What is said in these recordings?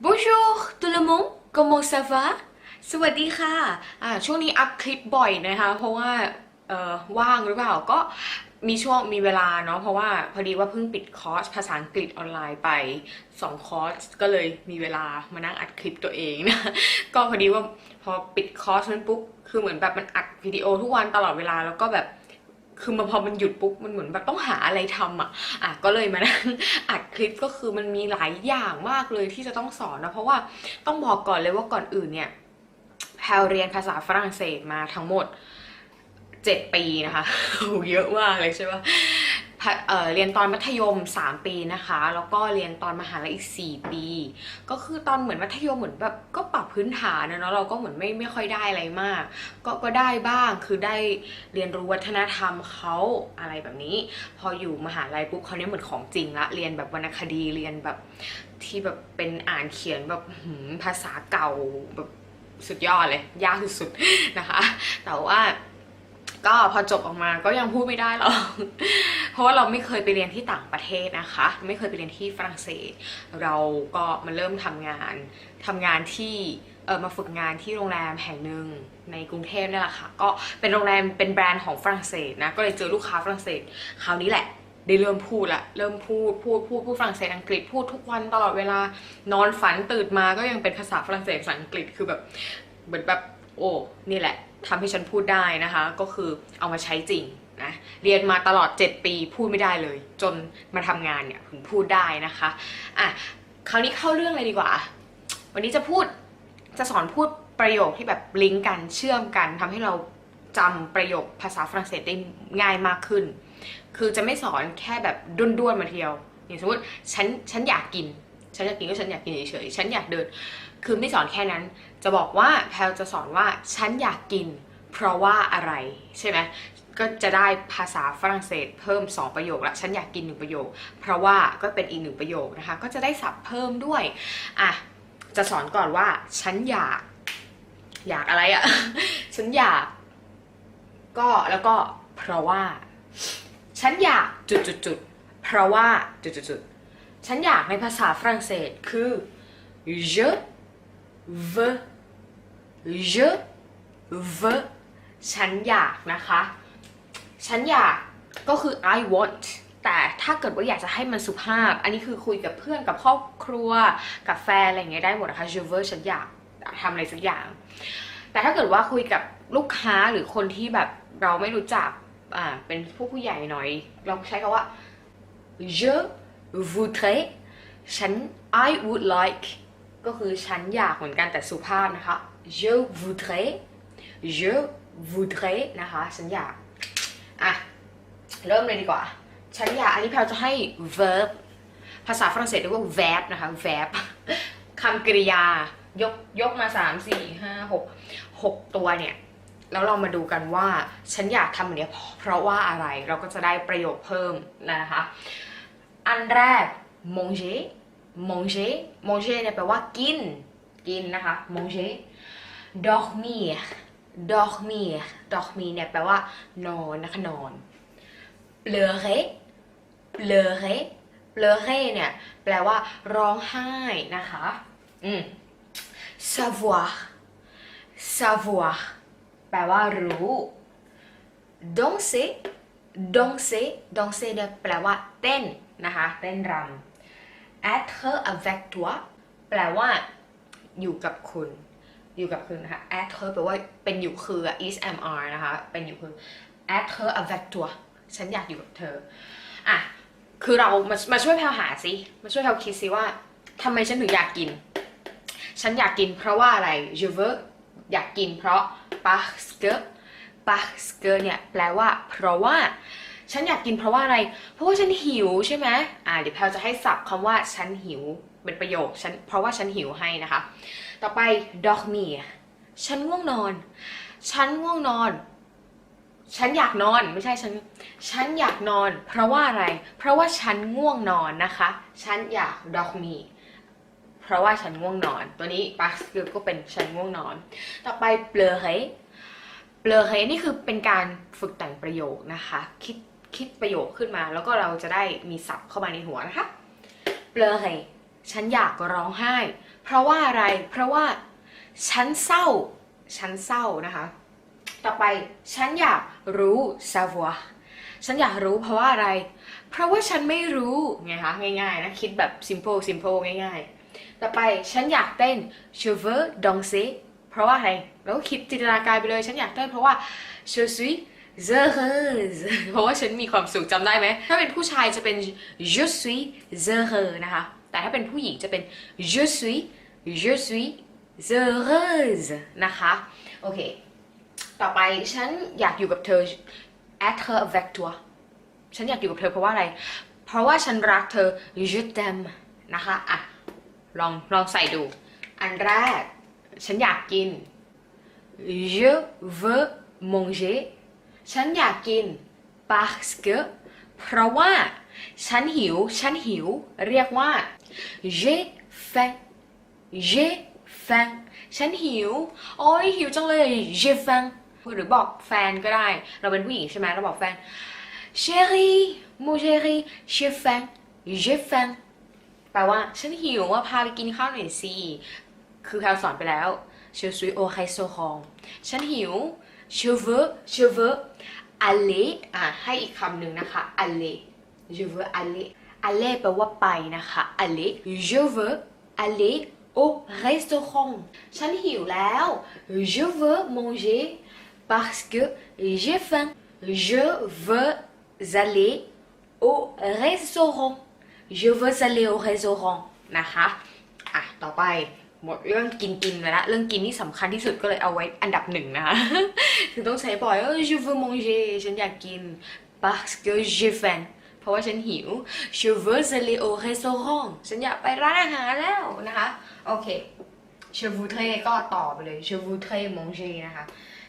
Bonjour tout le monde comment ça va สวัสดีค่ะอ่าช่วงนี้อัพคลิปบ่อยนะคะ เพราะว่าว่างหรือเปล่าก็มีช่วงมีเวลาเนาะเพราะว่าพอดีว่าเพิ่งปิดคอร์สภาษาอังกฤษออนไลน์ไป 2 คอร์สก็เลยมีเวลามานั่งอัดคลิปตัวเองนะก็พอดีว่าพอปิดคอร์สนั้นปุ๊บคือเหมือนแบบมันอัดวิดีโอทุกวันตลอดเวลาแล้วก็แบบ คือมาพอมันหยุดปุ๊บมันเหมือนแบบต้องหาอะไรทำอะอะก็เลยมานั่งอัดคลิปก็คือมันมีหลายอย่างมากเลยที่จะต้องสอนนะเพราะว่าต้องบอกก่อนเลยว่าก่อนอื่นเนี่ยแพลเรียนภาษาฝรั่งเศสมาทั้งหมด7ปีนะคะโหเยอะมากเลยใช่ปะ เเรียนตอนมัธยม 3 ปีนะคะ แล้วก็เรียนตอนมหาลัยอีก 4 ปี ก็คือตอนเหมือนมัธยมเหมือนแบบก็ปรับพื้นฐานนะเนาะเราก็เหมือนไม่ไม่ค่อยได้อะไรมาก ก็ก็ได้บ้างคือได้เรียนรู้วัฒนธรรมเขาอะไรแบบนี้ พออยู่มหาลัยปุ๊บเขาเนี่ยเหมือนของจริงละเรียนแบบวรรณคดีเรียนแบบที่แบบเป็นอ่านเขียนแบบภาษาเก่าแบบสุดยอดเลย ยากสุดๆนะคะ แต่ว่าก็พอจบออกมาก็ยังพูดไม่ได้หรอก ราะว่าเราไม่เคยไปเรียนที่ต่างประเทศนะคะ ไม่เคยไปเรียนที่ฝรั่งเศส เราก็มาเริ่มทำงานทำงานที่เออมาฝึกงานที่โรงแรมแห่งหนึ่งในกรุงเทพนี่แหละค่ะ ก็เป็นโรงแรมเป็นแบรนด์ของฝรั่งเศสนะ ก็เลยเจอลูกค้าฝรั่งเศส คราวนี้แหละได้เริ่มพูดละเริ่มพูดพูดพูดพูดฝรั่งเศสอังกฤษพูดทุกวันตลอดเวลานอนฝันตื่นมาก็ยังเป็นภาษาฝรั่งเศสภาษาอังกฤษคือแบบเหมือนแบบโอ้นี่แหละทำให้ฉันพูดได้นะคะ ก็คือเอามาใช้จริง นะเรียนมาตลอด 7 ปีพูดไม่ได้เลย จนมาทำงานเนี่ยถึงพูดได้นะคะอะคราวนี้เข้าเรื่องเลยดีกว่า วันนี้จะพูดจะสอนพูดประโยคที่แบบลิงก์กันเชื่อมกันทำให้เราจำประโยคภาษาฝรั่งเศสได้ง่ายมากขึ้น คือจะไม่สอนแค่แบบด้วนๆมาเทียว อย่างสมมติฉันฉันอยากกิน ฉันอยากกินก็ฉันอยากกินเฉยๆฉันอยากเดิน คือไม่สอนแค่นั้น จะบอกว่าแพลจะสอนว่าฉันอยากกิน เพราะว่าอะไรใช่ไหม ก็จะได้ภาษาฝรั่งเศสเพิ่ม 2 ประโยคละฉันอยากกิน 1 ประโยค เพราะว่าก็เป็นอีกหนึ่งประโยคนะคะ ก็จะได้ศัพท์เพิ่มด้วยอะจะสอนก่อนว่า ฉันอยาก อยากอะไรอะฉันอยาก ก็แล้วก็เพราะว่า ฉันอยากจุดจุดจุดเพราะว่าจุดจุดจุดฉันอยากในภาษาฝรั่งเศสคือ je veux je veux ฉันอยากนะคะ ฉันอยากก็คือ I want แต่ถ้าเกิดว่าอยากจะให้มันสุภาพ อันนี้คือคุยกับเพื่อนกับครอบครัวกับแฟนอะไรอย่างเงี้ยได้หมดนะคะ je veux ฉันอยากทำอะไรสักอย่าง แต่ถ้าเกิดว่าคุยกับลูกค้าหรือคนที่แบบเราไม่รู้จักอ่าเป็นผู้ผู้ใหญ่หน่อย เราใช้คำว่า je voudrais ฉัน I would like ก็คือฉันอยากเหมือนกันแต่สุภาพนะคะ je voudrais je voudrais นะคะ ฉันอยาก เริ่มเลยดีกว่า ฉันอยากอันนี้แพลจะให้ verb ภาษาฝรั่งเศสเรียกว่า verb นะคะ verb คำกริยายกยกมา3 4 5 6 6ตัวเนี่ย แล้วเรามาดูกันว่า ฉันอยากทำแบบนี้เพราะเพราะว่าอะไรเราก็จะได้ประโยคเพิ่มนะคะ อันแรก manger manger manger เนี่ยแปลว่ากิน กินนะคะ manger dormir dormir dormir เนี่ยแปลว่านอนนะคะนอน pleurer pleurer pleurer เนี่ย แปลว่าร้องไห้นะคะ อืม savoir savoir แปลว่ารู้ danser danser danser เนี่ยแปลว่าเต้นนะคะ เต้นรำ être avec toi แปลว่า อยู่กับคุณ อยู่กับคุณนะคะ être แปลว่าเป็นอยู่คือ is am are นะคะ เป็นอยู่คือ être avec toi ฉันอยากอยู่กับเธออะคือเรามามาช่วยแพลหาสิมาช่วยแพลคิดสิว่าทำไมฉันถึงอยากกิน ฉันอยากกินเพราะว่าอะไร je veux อยากกินเพราะ parce que parce que เนี่ยแปลว่า เพราะว่า ฉันอยากกินเพราะว่าอะไร เพราะว่าฉันหิวใช่ไหมอ่าเดี๋ยวแพลจะให้สับคำว่าฉันหิวเป็นประโยคฉันเพราะว่าฉันหิวให้นะคะ ต่อไป dormir ฉันง่วงนอน ฉันง่วงนอน ฉันอยากนอนไม่ใช่ฉัน ฉันอยากนอน เพราะว่าอะไร เพราะว่าฉันง่วงนอนนะคะ ฉันอยาก dormir เพราะว่าฉันง่วงนอน ตัวนี้ parce que ก็เป็นฉันง่วงนอน ต่อไป pleurer pleurer นี่คือเป็นการฝึกแต่งประโยคนะคะ คิดคิดประโยคขึ้นมา แล้วก็เราจะได้มีศัพท์เข้ามาในหัวนะคะ pleurer ฉันอยากร้องไห้ เพราะว่าอะไร เพราะว่าฉันเศร้า ฉันเศร้านะคะ ต่อไปฉันอยากรู้ savoir ฉันอยากรู้เพราะว่าอะไร เพราะว่าฉันไม่รู้ไงคะง่ายๆนะคิดแบบ simple simple ง่ายๆ ต่อไปฉันอยากเต้น je veux danser เพราะว่าอะไรแล้วก็คิดจินตนาการไปเลยฉันอยากเต้นเพราะว่า je suis heureuse เพราะว่าฉันมีความสุขจำได้ไหม ถ้าเป็นผู้ชายจะเป็น je suis heureux นะคะ แต่ถ้าเป็นผู้หญิงจะเป็น je suis je suis heureuse นะคะ โอเค ต่อไปฉันอยากอยู่กับเธอ être avec toi ฉันอยากอยู่กับเธอเพราะว่าอะไร เพราะว่าฉันรักเธอ je t'aime นะคะอะลองลองใส่ดู อันแรก ฉันอยากกิน je veux manger ฉันอยากกิน parce que เพราะว่าฉันหิว ฉันหิว เรียกว่า j'ai faim j'ai faim ฉันหิว โอ้ยหิวจังเลย j'ai faim หรือบอกแฟนก็ได้ เราเป็นผู้หญิงใช่ไหมเราบอกแฟนเชอรี่โมเชอรี่เชฟแฟนเจฟแฟนแปลว่าฉันหิวว่าพาไปกินข้าวหน่อยสิ คือแพลสอนไปแล้วเชลซุยโอไคโซฮองฉันหิวเชลเวอร์เชลเวอร์อัลเลอะให้อีกคำหนึ่งนะคะอัลเลเชลเวอร์อัลเลอัลเลแปลว่าไปนะคะอัลเลเชลเวอร์อัลเลโอไคโซฮองฉันหิวแล้วเชลเวอร์มองเจ parce que j'ai faim je veux aller au restaurant je veux aller au restaurant นะคะ อะ ต่อไปหมดเรื่องกินกินไปละเรื่องกินนี่สำคัญที่สุดก็เลยเอาไว้อันดับหนึ่งนะคะถึงต้องใช้บ่อยเออ je veux manger ฉันอยากกิน parce que j'ai faim เพราะว่าฉันหิว je veux aller au restaurant ฉันอยากไปร้านอาหารแล้วนะคะ โอเค je voudrais ก็ต่อไปเลย je voudrais manger นะคะ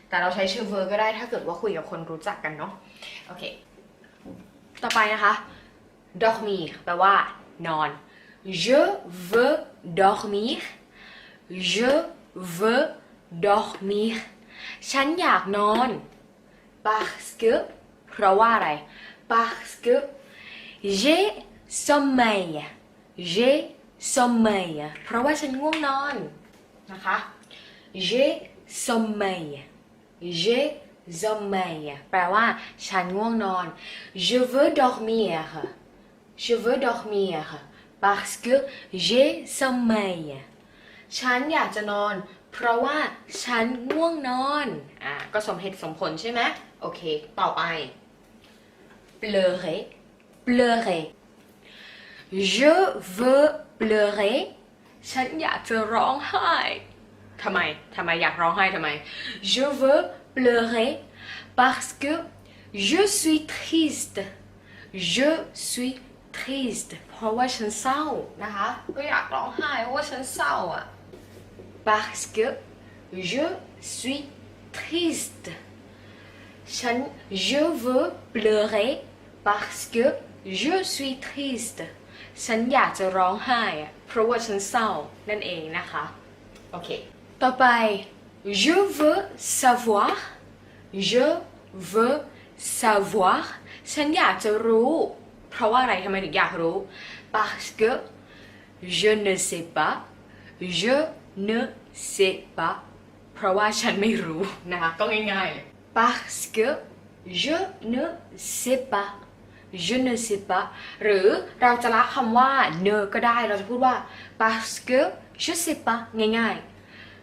แต่เราใช้ je veux ก็ได้ถ้าเกิดว่าคุยกับคนรู้จักกันเนาะโอเค ต่อไปนะคะ dormir แปลว่านอน je veux dormir je veux dormir ฉันอยากนอน parce que เพราะว่าอะไร parce que j'ai sommeil j'ai sommeil เพราะว่าฉันง่วงนอนนะคะ j'ai sommeil j'ai sommeil แปลว่า ฉันง่วงนอน je veux dormir je veux dormir parce que j'ai sommeil ฉันอยากจะนอน เพราะว่าฉันง่วงนอน อะ ก็สมเหตุสมผลใช่ไหมโอเค ต่อไป pleurer pleurer je veux pleurer ฉันอยากจะร้องไห้ ทำไมทำไมอยากร้องไห้ทำไม je veux pleurer parce que je suis triste je suis triste เพราะว่าฉันเศร้านะคะ ก็อยากร้องไห้เพราะว่าฉันเศร้าอะ parce que je suis triste ฉัน je veux pleurer parce que je suis triste ฉันอยากจะร้องไห้อะเพราะว่าฉันเศร้านั่นเองนะคะ โอเค ต่อไป je veux savoir je veux savoir ฉันอยากจะรู้ เพราะว่าอะไรทำไมถึงอยากรู้ parce que je ne sais pas je ne sais pas เพราะว่าฉันไม่รู้นะคะก็ง่ายๆเลย parce que je ne sais pas je ne sais pas หรือเราจะละคำว่า ne ก็ได้ เราจะพูดว่า parce que je sais pas ง่ายๆ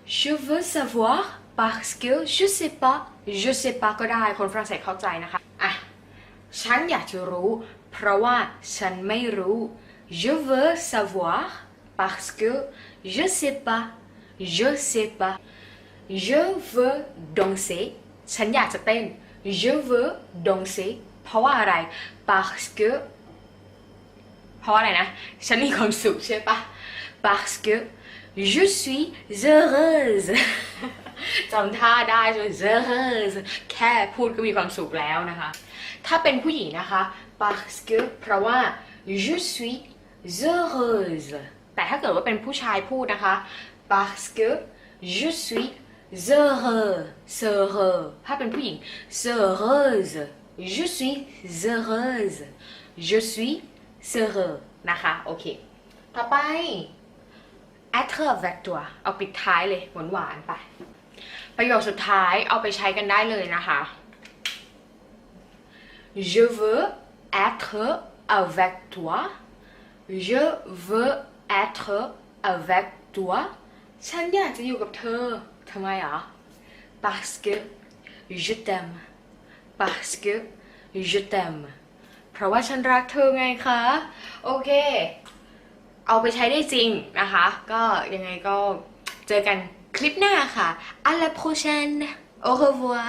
je veux savoir parce que je sais pas je sais pas ก็ได้คนฝรั่งเศสเข้าใจนะคะอะฉันอยากจะรู้ เพราะว่าฉันไม่รู้ je veux savoir parce que je sais pas je sais pas je veux danser ฉันอยากจะเต้น je veux danser เพราะว่าอะไร parce que เพราะอะไรนะ ฉันมีความสุขใช่ปะ parce que je suis heureuse จำท่าได้ใช่ไหม heureuse แค่พูดก็มีความสุขแล้วนะคะ ถ้าเป็นผู้หญิงนะคะ parce que เพราะว่า je suis heureuse แต่ถ้าเกิดว่าเป็นผู้ชายพูดนะคะ parce que je suis heureux heureux ถ้าเป็นผู้หญิง heureuse je suis heureuse je suis heureux นะคะ โอเค ต่อไป être avec toi เอาปิดท้ายเลยหวานๆไป ประโยคสุดท้ายเอาไปใช้กันได้เลยนะคะ Je veux être avec toi Je veux être avec toi ฉันอยากจะอยู่กับเธอทำไมอะ Parce que je t'aime Parce que je t'aime เพราะว่าฉันรักเธอไงคะ โอเค เอาไปใช้ได้จริงนะคะ ก็ยังไงก็เจอกันคลิปหน้าค่ะ À la prochaine Au revoir